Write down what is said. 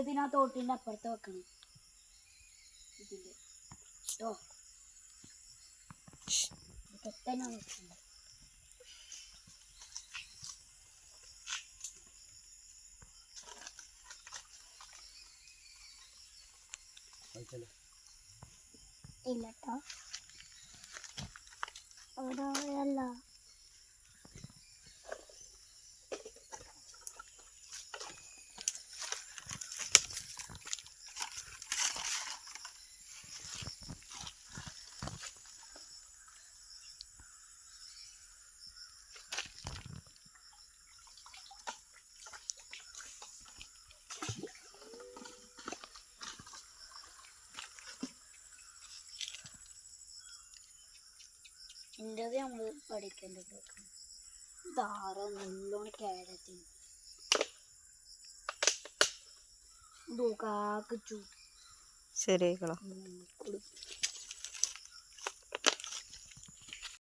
ഇതിനാ തോട്ടിന്റെ അപ്പുറത്ത് വെക്കണം. ഇതിന്റെ കേട്ടോ തന്നെ വെക്കണം ഇല്ല കേട്ടോ അവിടെ അവിടെയല്ല ഇന്റത് നമ്മൾ പഠിക്കേണ്ടത്. ധാര നല്ലോണം ചൂ ശരിയായിക്കളോ.